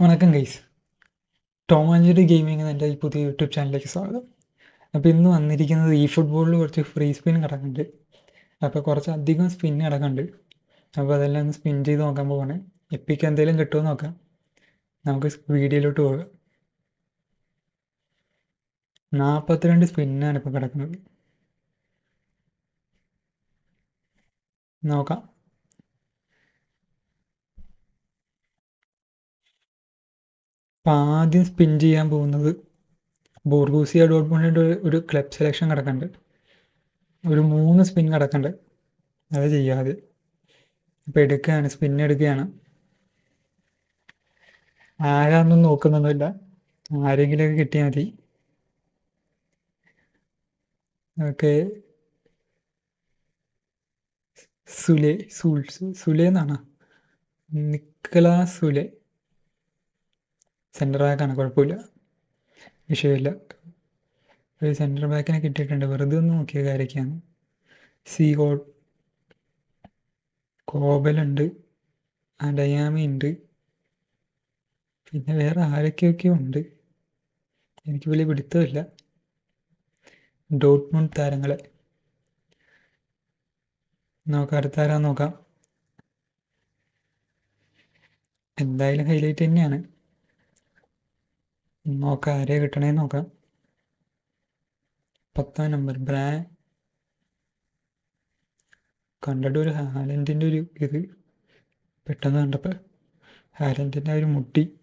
വണക്കം guys Tom and gaming എന്റെ ഈ പുതിയ യൂട്യൂബ് ചാനലിലേക്ക് സ്വാഗതം. അപ്പോൾ ഇന്ന് വന്നിരിക്കുന്നത് ഈ ഫുട്ബോളിൽ കുറച്ച് ഫ്രീ സ്പിൻ കിടക്കുന്നുണ്ട്. അപ്പോൾ കുറച്ച് അധികം സ്പിൻ കിടക്കുന്നുണ്ട്. അപ്പോൾ അതെല്ലാം ഒന്ന് സ്പിൻ ചെയ്ത് നോക്കാൻ പോവാണ്. എപ്പിക്ക് എന്തെങ്കിലും കിട്ടുമോ നോക്കാം. നമുക്ക് വീഡിയോയിലോട്ട് പോകാം. നാൽപ്പത്തിരണ്ട് സ്പിന്നാണ് ഇപ്പോൾ കിടക്കുന്നത്. നോക്കാം. ആദ്യം സ്പിൻ ചെയ്യാൻ പോകുന്നത് ബോർഗൂസിയ ഡോട്ട്മോണിന്റെ ഒരു ക്ലബ് സെലക്ഷൻ കിടക്കുന്നുണ്ട് ഒരു മൂന്ന് സ്പിൻ കിടക്കുന്നുണ്ട് അത് ചെയ്യാതെ ഇപ്പം എടുക്കുകയാണ് സ്പിൻ എടുക്കുകയാണ്. ആരാന്നും നോക്കുന്നൊന്നുമില്ല. ആരെങ്കിലുമൊക്കെ കിട്ടിയാൽ മതി. ഓക്കെ. സുലെ സുൽ സുലെ എന്നാണ് നിക്കലാ സുലെ. സെന്റർ ബാക്കാണ് കുഴപ്പമില്ല. വിഷയമില്ല. ഒരു സെന്റർ ബാക്കിനെ കിട്ടിയിട്ടുണ്ട്. വെറുതെ ഒന്ന് നോക്കിയ കാര്യമൊക്കെയാണ് സി ഗോൾ കോബലുണ്ട് അഡയാമി ഉണ്ട്. പിന്നെ വേറെ ആരൊക്കെയൊക്കെയോ ഉണ്ട്. എനിക്ക് വലിയ പിടുത്തമില്ല. ഡോട്ട്മുണ്ട് താരങ്ങളെ. നോക്കാം അടുത്ത ആരാ നോക്കാം. എന്തായാലും ഹൈലൈറ്റ് തന്നെയാണ്. നോക്കാം ആരെ കിട്ടണേ നോക്കാം. പത്താം നമ്പർ ബ്രാ. കണ്ടിട്ട് ഒരു ഹാലന്റിന്റെ ഒരു ഇത് പെട്ടെന്ന് കണ്ടപ്പോൾ ഹാലന്റിന്റെ ഒരു മുട്ടി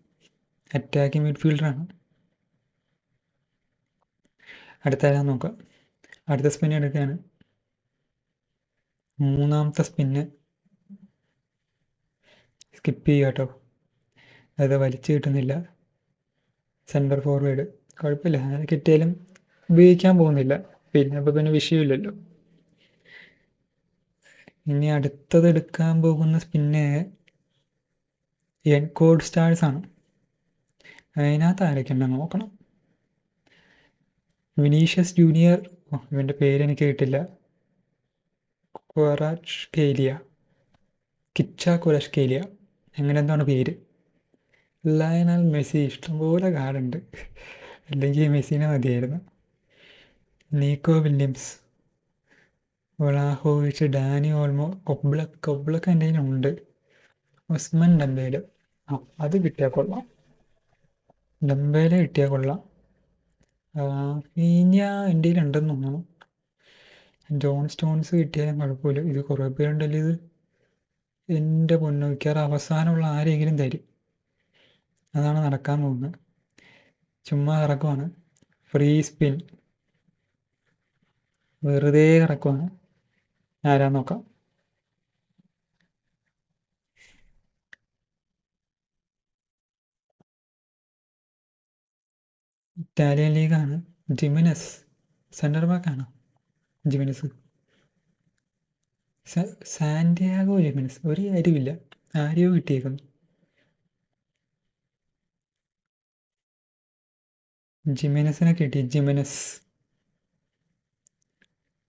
അറ്റാക്കിംഗ് മിഡ്ഫീൽഡറാണ് അടുത്ത ആരാ നോക്കാം. അടുത്ത സ്പിൻ എടുക്കുകയാണ്. മൂന്നാമത്തെ സ്പിന്ന് സ്കിപ്പ് ചെയ്യുക കേട്ടോ. അത് വലിച്ചു കിട്ടുന്നില്ല. സെന്റർ ഫോർവേഡ് കുഴപ്പമില്ല. അങ്ങനെ കിട്ടിയാലും ഉപയോഗിക്കാൻ പോകുന്നില്ല. പിന്നെ അപ്പോൾ പിന്നെ വിഷയമില്ലല്ലോ. ഇനി അടുത്തത് എടുക്കാൻ പോകുന്ന സ്പിന്ന് എൻകോഡ് സ്റ്റാർസ് ആണ്. അതിനകത്ത് ആരൊക്കെയുണ്ട് നോക്കണം. വിനീഷ്യസ് ജൂനിയർ ഇവന്റെ പേര് എനിക്ക് കിട്ടില്ല. കൊറാഷ് കേലിയ കിച്ച കൊറച്ച് കേലിയ അങ്ങനെ എന്താണ് പേര്? ലയണൽ മെസ്സി ഇഷ്ടംപോലെ കാർഡുണ്ട് അല്ലെങ്കിൽ മെസ്സിനെ മതിയായിരുന്നു. നീക്കോ വില്യംസ് ഒളാഹോവിച്ച് ഡാനി ഓൾമോ കൊബ്ലക്ക് കൊബ്ലക്ക് എന്റെ കയ്യിലുണ്ട് ഉസ്മൻ ഡംബേൽ. ആ അത് കിട്ടിയാൽ കൊള്ളാം. ഡംബേൽ കിട്ടിയാൽ കൊള്ളാം. ഫീഞ്ഞ എന്റെ കയ്യിലുണ്ടെന്ന് തോന്നുന്നു. ജോൺ സ്റ്റോൺസ് കിട്ടിയാലും കുഴപ്പമില്ല. ഇത് കുറേ പേരുണ്ടല്ലോ ഇത്. എന്റെ പൊന്നു മിക്കവാറും അവസാനമുള്ള ആരെങ്കിലും തരും. അതാണ് നടക്കാൻ പോകുന്നത്. ചുമ്മാ കറക്കുവാണ്. ഫ്രീ സ്പിൻ വെറുതെ കറക്കുവാണ്. ആരാ നോക്കാം. ഇറ്റാലിയൻ ലീഗാണ്. ജിമിനസ്. സെന്റർ ബാക്കാണ് ജിമിനസ്. Santiago Gimenez. ഒരു കാര്യമില്ല ആരെയോ കിട്ടിയേക്കുന്നു. ജിമിനസിനെ കിട്ടി. ജിമിനസ്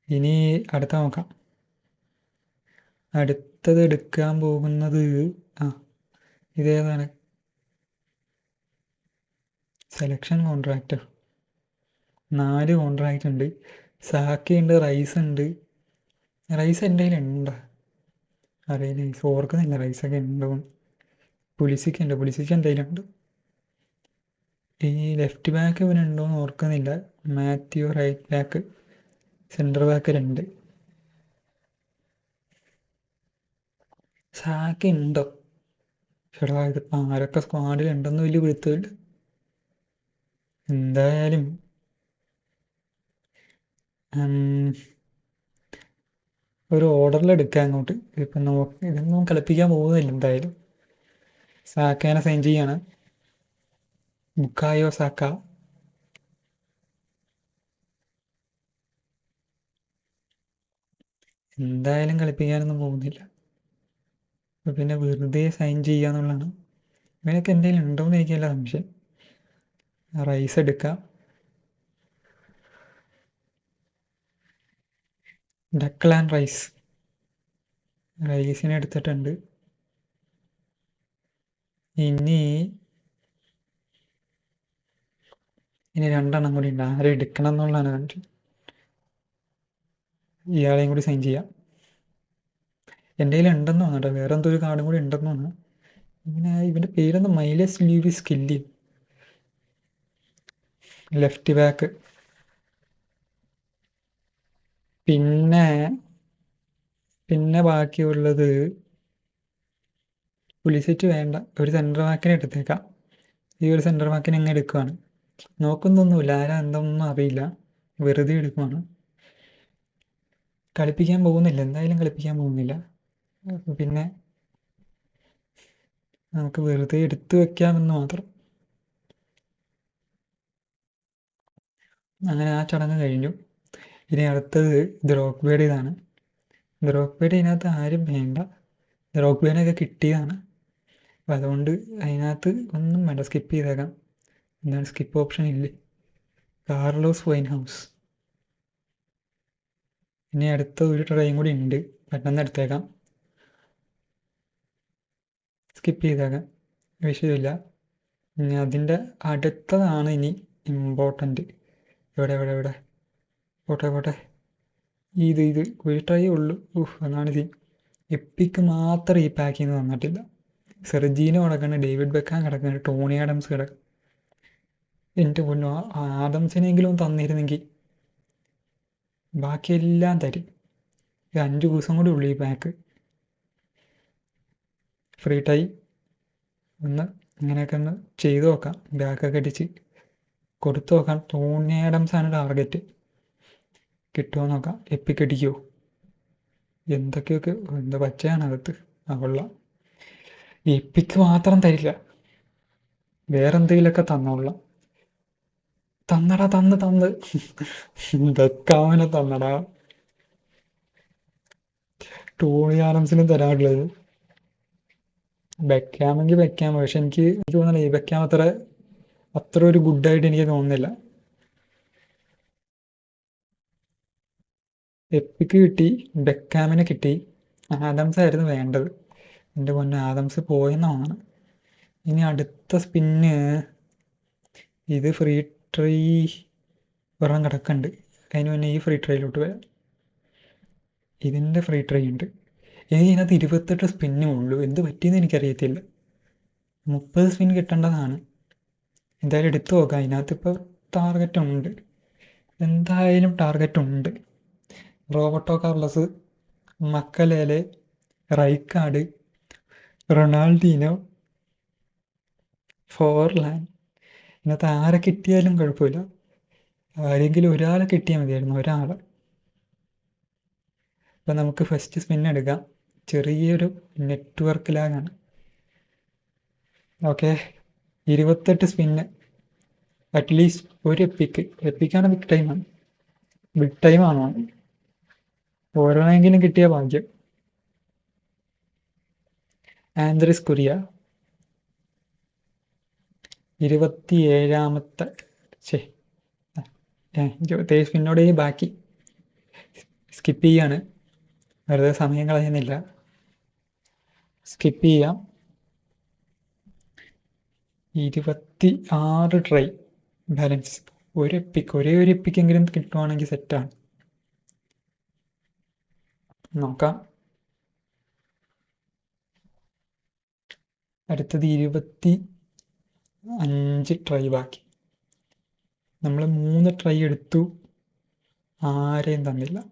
ഇനി അടുത്ത നോക്കാം. അടുത്തത് എടുക്കാൻ പോകുന്നത് ആ ഇതേതാണ് സെലക്ഷൻ കോൺട്രാക്റ്റ് നാല് കോൺട്രാക്റ്റ് ഉണ്ട്. സാക്കി ഉണ്ട് റൈസ് ഉണ്ട്. റൈസ് എന്റെ കയ്യിലുണ്ടോ? അറിയില്ല. ഓർക്കുന്നില്ല. റൈസൊക്കെ ഉണ്ടോ പുലിസിക്ക് ഉണ്ട്. പുലിസിക്ക് എന്തെങ്കിലും കയ്യിലുണ്ട്. ഈ ലെഫ്റ്റ് ബാക്ക് ഇവനുണ്ടോ എന്ന് ഓർക്കുന്നില്ല. Matthew right back centre back രണ്ട്. സാക്ക് ഉണ്ടോ? ചേട്ടാ ആരൊക്കെ സ്ക്വാഡിലുണ്ടെന്ന് വലിയ പിടുത്തമില്ല. എന്തായാലും ഒരു ഓർഡറിൽ എടുക്കാം അങ്ങോട്ട്. ഇപ്പം നോക്ക് ഇതൊന്നും കളിപ്പിക്കാൻ പോകുന്നില്ല എന്തായാലും. സാക്കേനെ സൈൻ ചെയ്യാണ്. ബുക്കായോ സാക്ക എന്തായാലും കളിപ്പിക്കാനൊന്നും പോകുന്നില്ല. പിന്നെ വെറുതെ സൈൻ ചെയ്യാന്നുള്ളതാണ് ഇവനൊക്കെ എന്തെങ്കിലും ഉണ്ടോയെന്ന് എനിക്കല്ല സംശയം റൈസ് എടുക്കാം. ഡക്ലാൻ റൈസ് റൈസിനെ എടുത്തിട്ടുണ്ട്. ഇനി ഇനി രണ്ടെണ്ണം കൂടി ഉണ്ട്. ആരെ എടുക്കണം എന്നുള്ളതാണ് കണ്ടത്. ഇയാളെയും കൂടി സൈൻ ചെയ്യാം. എന്റെ കയ്യിൽ ഉണ്ടെന്ന് തോന്നട്ടെ വേറെ എന്തോ ഒരു കാർഡും കൂടി ഉണ്ടെന്ന് തോന്നുന്നു. ഇങ്ങനെ ഇവന്റെ പേരെന്താ മൈലസ് ലീവി സ്കില്ലി ലെഫ്റ്റ് ബാക്ക് പിന്നെ പിന്നെ ബാക്കിയുള്ളത് പുലിസെറ്റ് വേണ്ട. ഒരു സെന്റർ ബാക്കിനെ എടുത്തേക്കാം. ഈ ഒരു സെന്റർ ബാക്കിനെ എങ്ങനെ എടുക്കുകയാണ് നോക്കുന്നൊന്നുമില്ല ആരാ എന്തൊന്നും അറിയില്ല. വെറുതെ എടുക്കുവാണ് കളിപ്പിക്കാൻ പോകുന്നില്ല. എന്തായാലും കളിപ്പിക്കാൻ പോകുന്നില്ല. പിന്നെ നമുക്ക് വെറുതെ എടുത്തു വെക്കാമെന്ന് മാത്രം. അങ്ങനെ ആ ചടങ്ങ് കഴിഞ്ഞു. ഇനി അടുത്തത് ദ്രോക്ബേഡ് ഇതാണ് ദ്രോക്ബേഡ് ഇതിനകത്ത് ആരും വേണ്ട. ദ്രോക്ബേഡിനൊക്കെ കിട്ടിയതാണ്. അപ്പം അതുകൊണ്ട് അതിനകത്ത് ഒന്നും വേണ്ട. സ്കിപ്പ് ചെയ്തേക്കാം. എന്താണ് സ്കിപ്പ് ഓപ്ഷൻ ഇല്ല? കാർലോസ് വൈൻ ഹൗസ് ഇനി അടുത്ത ഒരു ട്രെയിൻ കൂടി ഉണ്ട്. പെട്ടെന്ന് എടുത്തേക്കാം. സ്കിപ്പ് ചെയ്തേക്കാം. വിഷയമില്ല ഇനി അതിന്റെ അടുത്തതാണ് ഇനി ഇമ്പോർട്ടന്റ് എവിടെ എവിടെ എവിടെ? പോട്ടെ പോട്ടെ. ഇത് ഇത്. ഒരു ട്രൈ ഉള്ളൂ. ഊഹ് ഇത്. എപ്പിക്ക് മാത്രം ഈ പാക്കിങ് തന്നിട്ടില്ല സെർജീനോ കിടക്കുന്നുണ്ട് ഡേവിഡ് ബെക്കാൻ കിടക്കുന്നുണ്ട്. ടോണി ആഡംസ് കിടക്കും എന്റെ പൊന്നു ആഡംസിനെങ്കിലും തന്നിരുന്നെങ്കിൽ. ബാക്കിയെല്ലാം തരും. ഇത് അഞ്ച് ദിവസം കൂടി ഉള്ളു ഈ പാക്ക് ഫ്രീ ടൈം ഒന്ന് ഇങ്ങനെയൊക്കെ ഒന്ന് ചെയ്തു നോക്കാം. ബാക്കൊക്കെ അടിച്ച് കൊടുത്തു നോക്കാം. ടോണി ആഡംസ് ആണ് ടാർഗറ്റ് കിട്ടുമോ നോക്കാം. എപ്പിക്ക് അടിക്കുമോ എന്തൊക്കെയൊക്കെ എന്താ പച്ചയാണ് അകത്ത്? അവള എപ്പിക്ക് മാത്രം തരില്ല. വേറെന്തെങ്കിലുമൊക്കെ തന്നോളാം. തന്നടാ തന്ന് തന്ന്. ബെക്കാമിനെ തന്നടാ. ടോണി ആഡംസിനും തരാറുള്ളത് ബെക്കാമെങ്കിൽ ബെക്കാം പക്ഷെ എനിക്ക് എനിക്ക് തോന്നുന്നില്ല ഈ ബെക്കാം അത്ര അത്ര ഒരു ഗുഡായിട്ട് എനിക്ക് തോന്നുന്നില്ല. എപ്പിക്ക് കിട്ടി ബെക്കാമിനെ കിട്ടി. ആദംസ് ആയിരുന്നു വേണ്ടത്. എന്റെ പൊന്നെ ആദംസ് പോയെന്നാണ് ഇനി അടുത്ത സ്പിന്ന് ഇത് ഫ്രീ ട്രൈ ഒരെണ്ണം കിടക്കുന്നുണ്ട്. അതിന് മുന്നേ ഈ ഫ്രീ ട്രൈയിലോട്ട് വരാം. ഇതിന്റെ ഫ്രീ ട്രൈ ഉണ്ട്. ഇനി ഇതിനകത്ത് ഇരുപത്തെട്ട് സ്പിന്നും ഉള്ളൂ. എന്ത് പറ്റിയെന്ന് എനിക്കറിയത്തില്ല. മുപ്പത് സ്പിൻ കിട്ടേണ്ടതാണ്. എന്തായാലും എടുത്തു നോക്കാം. അതിനകത്ത് ഇപ്പോൾ ടാർഗറ്റ് ഉണ്ട്. എന്തായാലും ടാർഗറ്റ് ഉണ്ട്. Roberto Carlos Makelele Rijkaard Ronaldinho Forlan ഇതിനകത്ത് ആരെ കിട്ടിയാലും കുഴപ്പമില്ല. ആരെങ്കിലും ഒരാളെ കിട്ടിയാൽ മതിയായിരുന്നു ഒരാൾ അപ്പം നമുക്ക് ഫസ്റ്റ് സ്പിൻ എടുക്കാം. ചെറിയൊരു നെറ്റ്വർക്ക് ലാഗാണ് ഓക്കെ ഇരുപത്തെട്ട് സ്പിന്ന് അറ്റ്ലീസ്റ്റ് ഒരു എപ്പിക്ക് എപ്പിക്കാണ് ബിഗ് ടൈമാണ് ബിഗ് ടൈമാണ് ഓരോന്നെങ്കിലും കിട്ടിയ ഭാഗ്യം. ആൻഡ്രിസ് കുരിയ ഇരുപത്തി ഏഴാമത്തെ ശേ ഇരുപത്തേഴ് പിന്നോട് ഇനി ബാക്കി സ്കിപ്പ് ചെയ്യാണ്. വെറുതെ സമയം കളയുന്നില്ല. സ്കിപ്പ് ചെയ്യാം. ഇരുപത്തി ആറ് ട്രൈ ബാലൻസ് ഒരു എപ്പിക്ക് ഒരേ ഒരു എപ്പിക്കെങ്കിലും കിട്ടുവാണെങ്കിൽ സെറ്റാണ് നോക്കാം. അടുത്തത് ഇരുപത്തി അഞ്ച് ട്രൈ ബാക്കി. നമ്മൾ മൂന്ന് ട്രൈ എടുത്തു. ആരെയും തന്നില്ല.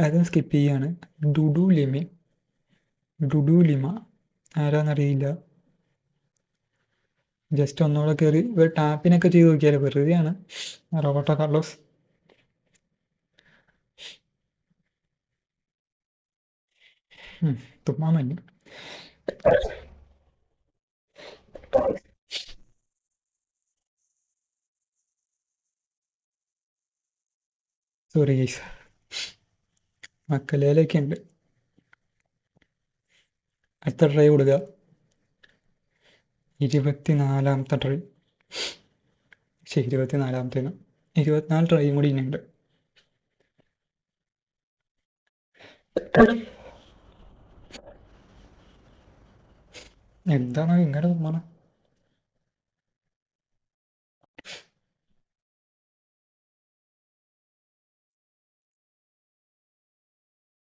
അത് സ്കിപ്പ് ചെയ്യാണ്. ഡുഡു ലിമി ഡുഡു ലിമ ആരാന്നറിയില്ല. ജസ്റ്റ് ഒന്നുകൂടെ കയറി ടാപ്പിനൊക്കെ ചെയ്ത് നോക്കിയാലോ വെറുതെയാണ്. Roberto Carlos. തുമ്മാൻ മഞ്ഞു. സോറി ഗൈസ് മക്കലയിലൊക്കെ ഉണ്ട്. അടുത്ത ട്രൈ കൊടുക്കുക ഇരുപത്തിനാലാമത്തെ ട്രൈ ശരി ഇരുപത്തിനാലാമത്തേന് ഇരുപത്തിനാല് ട്രൈയും കൂടി ഇനിയുണ്ട് എന്താണ് ഇങ്ങനെ തുമ്മണ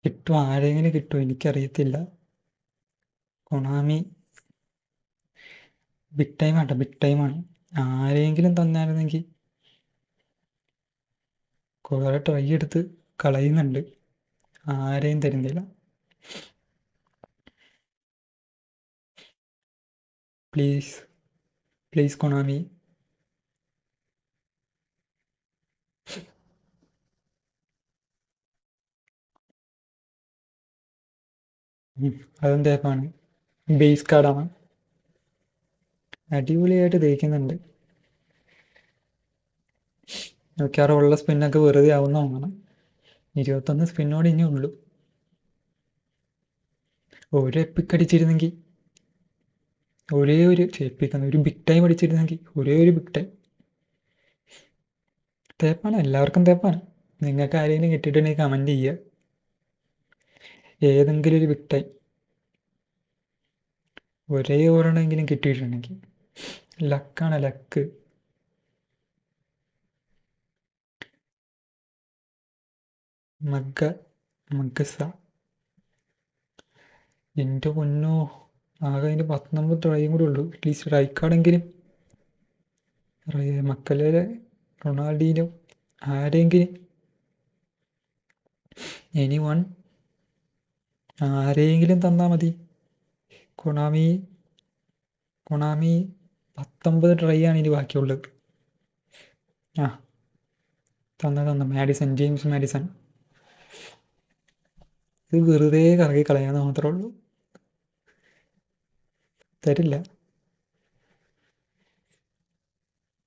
കിട്ടും? ആരെങ്കിലും കിട്ടും? എനിക്കറിയത്തില്ല. കൊണാമി ബിഗ് ടൈം ആട്ടോ. ബിഗ് ടൈമാണ് ആരെങ്കിലും തന്നായിരുന്നെങ്കിൽ കുറേ ട്രൈ എടുത്ത് കളയുന്നുണ്ട്. ആരെയും തരുന്നില്ല. Please please Konami. അതും തേപ്പാണ് ബേസ് കാർഡാണ് അടിപൊളിയായിട്ട് തേക്കുന്നുണ്ട് മിക്കവാറും ഉള്ള സ്പിന്നൊക്കെ വെറുതെ ആവുന്ന തോന്നണം. ഇരുപത്തൊന്ന് സ്പിന്നോട് ഇനി ഉള്ളൂ. ഒരു എപ്പിക്ക് അടിച്ചിരുന്നെങ്കിൽ ഒരേ ഒരു ചേപ്പിക്കുന്ന ഒരു ബിഗ് ടൈം അടിച്ചിരുന്നെങ്കിൽ ഒരേ ഒരു ബിഗ് ടൈം തേപ്പാണ്. എല്ലാവർക്കും തേപ്പാണ്. നിങ്ങൾക്ക് ആരെങ്കിലും കിട്ടിയിട്ടുണ്ടെങ്കിൽ കമന്റ് ചെയ്യുക. ഏതെങ്കിലും ഒരു ഒരേ ഒരേ ഒരെണ്ണമെങ്കിലും കിട്ടിയിട്ടുണ്ടെങ്കിൽ ലക്കാണ് ലക്ക്. മഗ്ഗ മഗ്ഗസ. എന്റെ പൊന്നോ ആകെ അതിന്റെ പത്തൊമ്പത് ട്രൈയും കൂടെ ഉള്ളൂ. അറ്റ്ലീസ്റ്റ് റൈക്കാണെങ്കിലും. മക്കളെ റൊണാൾഡീനോ ആരെങ്കിലും. എനി വൺ ആരെങ്കിലും തന്നാൽ മതി. കൊണാമി കൊണാമി പത്തൊമ്പത് ട്രൈ ആണ് ഇനി ബാക്കിയുള്ളത്. ആ തന്ന തന്ന. Madison James Madison. ഇത് വെറുതെ കറങ്ങി കളയാന്ന് മാത്രമേ ഉള്ളൂ. തരില്ല.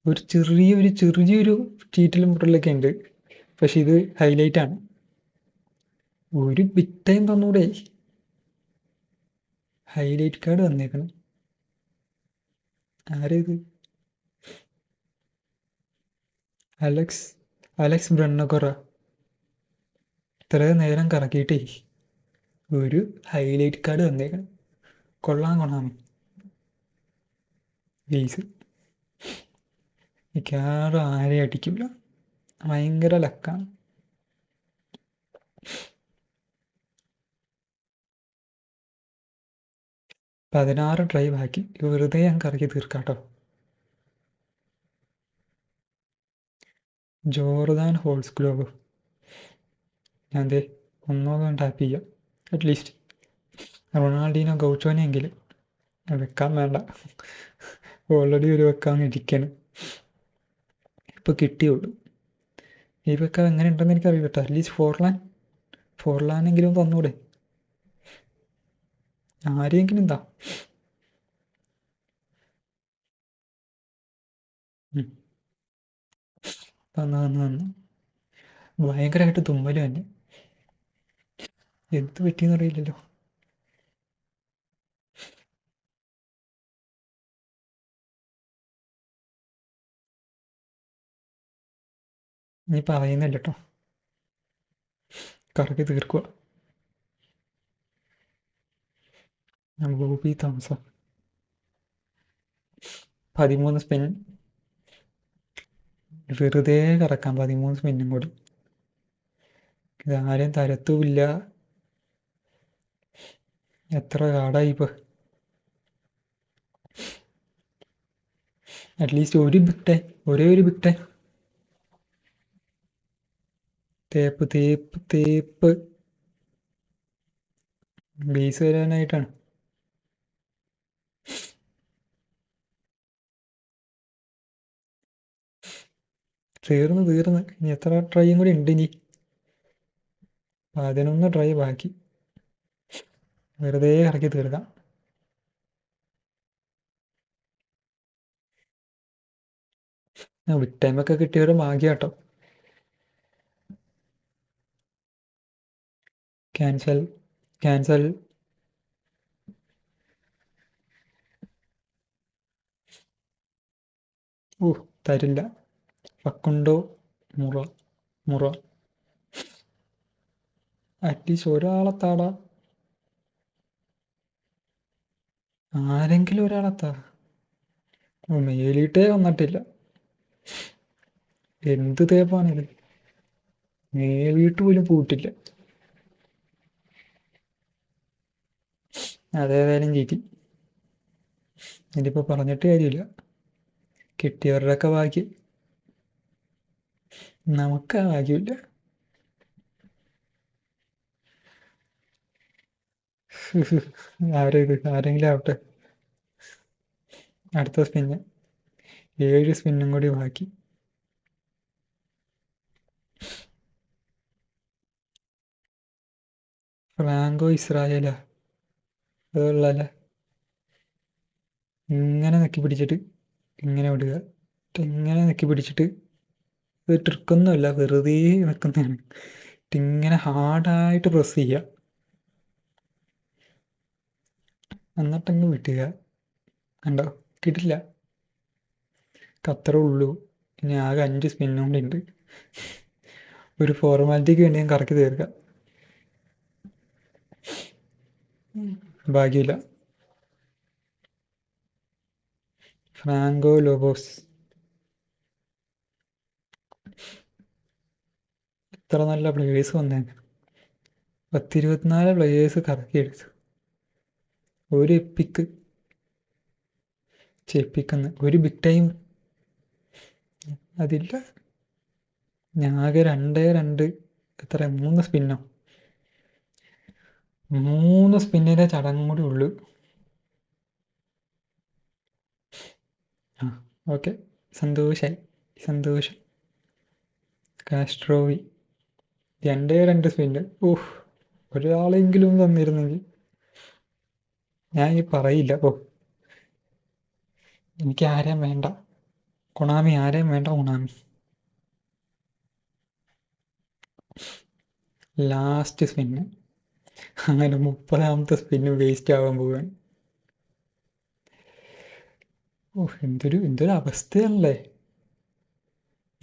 ഒരു ചെറിയ ചെറിയൊരു ചെറിയൊരു ചീറ്റലും മുട്ടലൊക്കെ ഉണ്ട്. പക്ഷെ ഇത് ഹൈലൈറ്റ് ആണ്. ഒരു ബിഗ് ടൈം തന്നൂടെ. ഹൈലൈറ്റ് കാർഡ് വന്നേക്കണം. ആരേത്? അലക്സ് അലക്സ് ബ്രണ്ണക്കൊറ ഇത്ര നേരം കറക്കിയിട്ടേ ഒരു ഹൈലൈറ്റ് കാർഡ് വന്നേക്കണം. കൊള്ളാം കൊള്ളാം. ബേസ് മിക്കവാറും ആരെയും അടിക്കില്ല. ഭയങ്കര ലക്കാണ് പതിനാറ് ഡ്രൈവ് ആക്കി. വെറുതെ ഞാൻ കറക്കി തീർക്കാട്ടോ. ജോർദാൻ ഹോൾസ് ഗ്ലോബ് ഞാൻ ദേ ഒന്നോന്നും ടാപ്പ് ചെയ്യാം. അറ്റ്ലീസ്റ്റ് റൊണാൾഡീനോ ഗൗച്ചോനെങ്കിലും വെക്കാൻ വേണ്ട. ഓൾറെഡി ഒരു വെക്കാൻ ഇരിക്കണം. ഇപ്പോൾ കിട്ടിയുള്ളൂ. ഈ വെക്കാൻ എങ്ങനെ ഉണ്ടെന്ന് എനിക്കറിയില്ല കേട്ടോ. അറ്റ്ലീസ്റ്റ് ഫോർലാൻ ഫോർലാനെങ്കിലും തന്നൂടെ. ആരെയെങ്കിലും എന്താ ഭയങ്കരമായിട്ട് തുമ്മൽ തന്നെ. എന്ത് പറ്റിയെന്ന് അറിയില്ലല്ലോ നീ പറയുന്നില്ല കേട്ടോ കറക്കി തീർക്കുക ഗോപി തോമസ് പതിമൂന്ന് സ്പിൻ വെറുതെ കറക്കാം പതിമൂന്ന് സ്പിന്നും കൂടി. ഇതാരും തരത്തുമില്ല. എത്ര കാടായി ഇപ്പൊ. അറ്റ്ലീസ്റ്റ് ഒരു ബിഗ് ഒരേ ഒരു ബിഗ് തേപ്പ് തേപ്പ് തേപ്പ്. ബേസ് വരാനായിട്ടാണ്. തീർന്ന് തീർന്ന്. ഇനി എത്ര ട്രൈയും കൂടി ഉണ്ട് ഇനി? പതിനൊന്ന് ട്രൈ ബാക്കി. വെറുതെ ഇറക്കി തീർക്കാം. വിട്ട് ടൈമൊക്കെ കിട്ടിയൊരു ഭാഗ്യം കേട്ടോ ക്യാൻസൽ ക്യാൻസൽ ഓ തരില്ല. ഫക്കുണ്ടോ മുറ മുറ. അറ്റ്ലീസ്റ്റ് ഒരാളെ താടാ. ആരെങ്കിലും ഒരാളെത്താ മേലിട്ടേ വന്നിട്ടില്ല. എന്ത് തേപ്പാണിത്? മേലിട്ട് പോലും പൂട്ടില്ല. അതേതായാലും ചീറ്റി. ഇതിപ്പോൾ പറഞ്ഞിട്ട് കാര്യമില്ല. കിട്ടിയവരുടെയൊക്കെ ഭാഗ്യം. നമുക്ക് ആ ഭാഗ്യമില്ല ഇത്? ആരെങ്കിലും ആവട്ടെ. അടുത്ത സ്പിന്ന് ഏഴ് സ്പിന്നും കൂടി ബാക്കി. ഫ്രാങ്കോ ഇസ്രായേലാ? അതുള്ളല്ലേ ഇങ്ങനെ നെക്കി പിടിച്ചിട്ട് ഇങ്ങനെ വിടുക. ഇങ്ങനെ നെക്കി പിടിച്ചിട്ട് ഇത് ട്രിക്കൊന്നുമല്ല വെറുതെ നിൽക്കുന്നതാണ് ഇങ്ങനെ ഹാർഡായിട്ട് പ്രസ് ചെയ്യുക എന്നിട്ടങ്ങ് വിട്ടുക കണ്ടോ? കിട്ടില്ല. അത്രേ ഉള്ളൂ ഇനി ആകെ അഞ്ച് സ്പിന്നും കൂടി ഉണ്ട്. ഒരു ഫോർമാലിറ്റിക്ക് വേണ്ടി ഞാൻ കറക്കി തീർക്കാം. ഭാഗ്യമില്ല. Franco Lobos. എത്ര നല്ല പ്ലേയേഴ്സ് വന്നേനെ. പത്തിരുപത്തിനാല് പ്ലേയേഴ്സ് കറക്കിയെടുത്തു ഒരു എപ്പിക്ക് ചെപ്പിക്കുന്ന ഒരു ബിഗ് ടൈം അതില്ല. ഞാകെ രണ്ടേ രണ്ട് എത്ര മൂന്ന് സ്പിന്നോ മൂന്ന് സ്പിന്നിന്റെ ചടങ്ങും കൂടി ഉള്ളു. ആ ഓക്കെ സന്തോഷായി. സന്തോഷം. കാസ്ട്രോവി രണ്ടേ രണ്ട് സ്പിന്നർ ഓഹ് ഒരാളെങ്കിലും തന്നിരുന്നെങ്കിൽ ഞാൻ ഈ പറയില്ല. ഓ എനിക്ക് ആരെയും വേണ്ട. കൊണാമി ആരെയും വേണ്ട കൊണാമി. ലാസ്റ്റ് സ്പിന്ന് അങ്ങനെ മുപ്പതാമത്തെ സ്പിന്ന് വേസ്റ്റ് ആവാൻ പോവാൻ ഓ എന്തൊരു എന്തൊരു അവസ്ഥയാണല്ലേ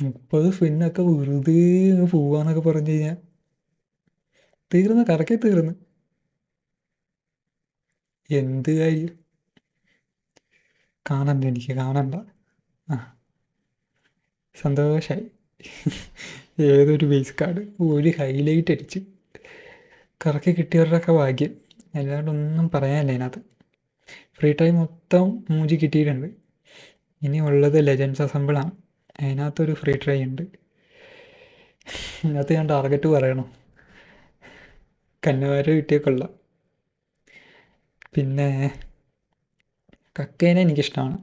മുപ്പത് സ്പിന്നൊക്കെ വെറുതെ പോവാന്നൊക്കെ പറഞ്ഞു കഴിഞ്ഞാൽ തീർന്ന് കറക്കി തീർന്ന്. എന്ത് കാര്യം? കാണണ്ട എനിക്ക് കാണണ്ട. ആ. സന്തോഷായി. ഏതൊരു ബേസ് കാർഡ് ഒരു ഹൈലൈറ്റ് അടിച്ച് കറക്കി കിട്ടിയവരുടെയൊക്കെ ഭാഗ്യം. അല്ലാണ്ട് ഒന്നും പറയാനില്ല അതിനകത്ത്. ഫ്രീ ടൈം മൊത്തം മൂഞ്ചി കിട്ടിയിട്ടുണ്ട്. ഇനി ഉള്ളത് ലെജൻസ് അസംബിളാണ് അതിനകത്തൊരു ഫ്രീ ട്രൈ ഉണ്ട്. അതിനകത്ത് ഞാൻ ടാർഗറ്റ് പറയണം. കന്നുകാര കിട്ടിയ കൊള്ളാം. പിന്നെ കക്കേനെ എനിക്കിഷ്ടമാണ്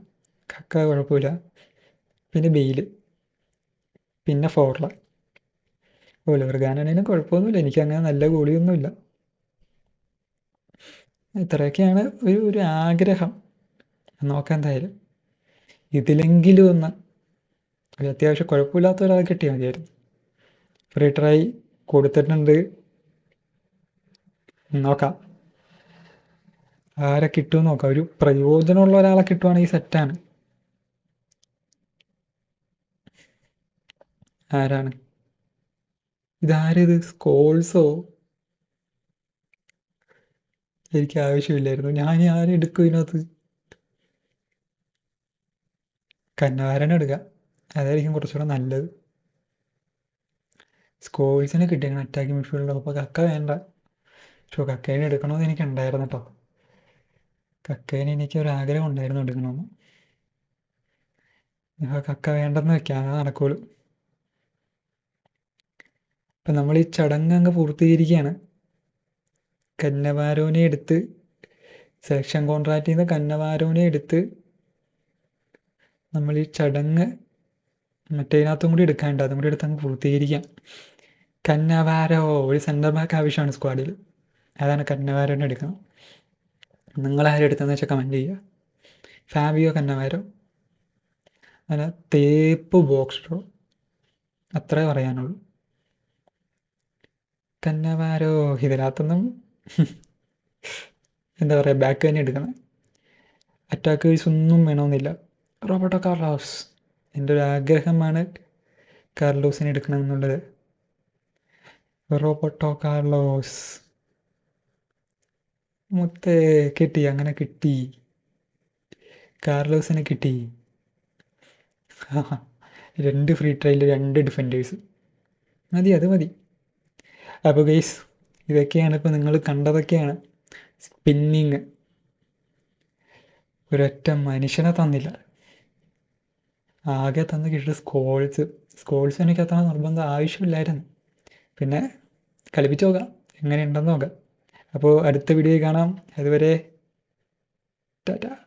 കക്ക കുഴപ്പമില്ല. പിന്നെ ബെയിൽ പിന്നെ ഫോർല. ഒലിവർ ഗാനനേനും കുഴപ്പമൊന്നുമില്ല. എനിക്കങ്ങനെ നല്ല ഗോളിയൊന്നുമില്ല. ഇത്രയൊക്കെയാണ് ഒരു ഒരു ആഗ്രഹം. നോക്കാം എന്തായാലും. ഇതിലെങ്കിലും ഒന്ന് ഒരു അത്യാവശ്യം കുഴപ്പമില്ലാത്ത ഒരാൾ കിട്ടിയാൽ മതിയായിരുന്നു. ഫ്രീ ട്രൈ കൊടുത്തിട്ടുണ്ട്. നോക്കാം. ആരെ കിട്ടുമെന്ന് നോക്കാം. ഒരു പ്രയോജനമുള്ള ഒരാളെ കിട്ടുവാണെങ്കിൽ സെറ്റാണ് ആരാണ്? ഇതാരത് സ്കോൾസോ എനിക്ക് ആവശ്യമില്ലായിരുന്നു. ഞാൻ ആരെടുക്കും ഇതിനകത്ത്? കന്നാരനെടുക്കാം അതായിരിക്കും കുറച്ചുകൂടെ നല്ലത്. സ്കോൾസിന് കിട്ടിയാണ് അറ്റാക്കിംഗ് മിഡ്ഫീൽഡർ അപ്പോൾ കക്ക വേണ്ട. പക്ഷേ കക്കേനെ എടുക്കണമെന്ന് എനിക്ക് ഉണ്ടായിരുന്നു കേട്ടോ കക്കേനെ എനിക്ക് ഒരു ആഗ്രഹം ഉണ്ടായിരുന്നു എടുക്കണമെന്ന് കക്ക വേണ്ടെന്ന് വെക്കാം. നടക്കുള്ളൂ. അപ്പം നമ്മൾ ഈ ചടങ്ങ് അങ്ങ് പൂർത്തീകരിക്കുകയാണ് കന്നവാരോനെ എടുത്ത് സെലക്ഷൻ കോൺട്രാക്റ്റിൽ നിന്ന് കന്നവാരോനെ എടുത്ത് നമ്മൾ ഈ ചടങ്ങ് മറ്റേതിനകത്തും കൂടി എടുക്കാനുണ്ട്. അതും കൂടി എടുത്ത് അങ്ങ് പൂർത്തീകരിക്കാം. കന്നവാരോ? ഒരു സെന്റർ ബാക്ക് ആവശ്യമാണ് സ്ക്വാഡിൽ അതാണ് കന്നവാരോനെ എടുക്കണം. നിങ്ങളാരും എടുത്തതെന്ന് വെച്ചാൽ കമന്റ് ചെയ്യുക. Fabio Cannavaro? അല്ല തേപ്പ് ബോക്സ് ഡ്രോ അത്രേ പറയാനുള്ളൂ. കന്നവാരോ? ഇതിനകത്തൊന്നും എന്താ പറയുക ബാക്ക് തന്നെ എടുക്കണം. അറ്റാക്കേഴ്സ് ഒന്നും വേണമെന്നില്ല. Roberto Carlos. എന്റെ ഒരു ആഗ്രഹമാണ് കാർലോസിനെ എടുക്കണം എന്നുള്ളത് റോബോട്ടോ കാർലോസ്. മുത്തേ കിട്ടി അങ്ങനെ കിട്ടി. കാർലോസിനെ കിട്ടി. രണ്ട് ഫ്രീ ട്രയൽ രണ്ട് ഡിഫൻഡേഴ്സ്. മതി അത് മതി. അപ്പോൾ ഗൈസ് ഇതൊക്കെയാണ് ഇപ്പോൾ നിങ്ങൾ കണ്ടതൊക്കെയാണ്. സ്പിന്നിങ്. ഒരൊറ്റ മനുഷ്യനെ തന്നില്ല. ആകെ തന്നെ കിട്ടിയത് സ്കോൾസ് സ്കോൾസ് എനിക്ക് അത്ര നിർബന്ധം ആവശ്യമില്ലായിരുന്നു. പിന്നെ കളിപ്പിച്ച് നോക്കാം എങ്ങനെയുണ്ടെന്ന് നോക്കാം. അപ്പോൾ അടുത്ത വീഡിയോയിൽ കാണാം. അതുവരെ ടാറ്റ.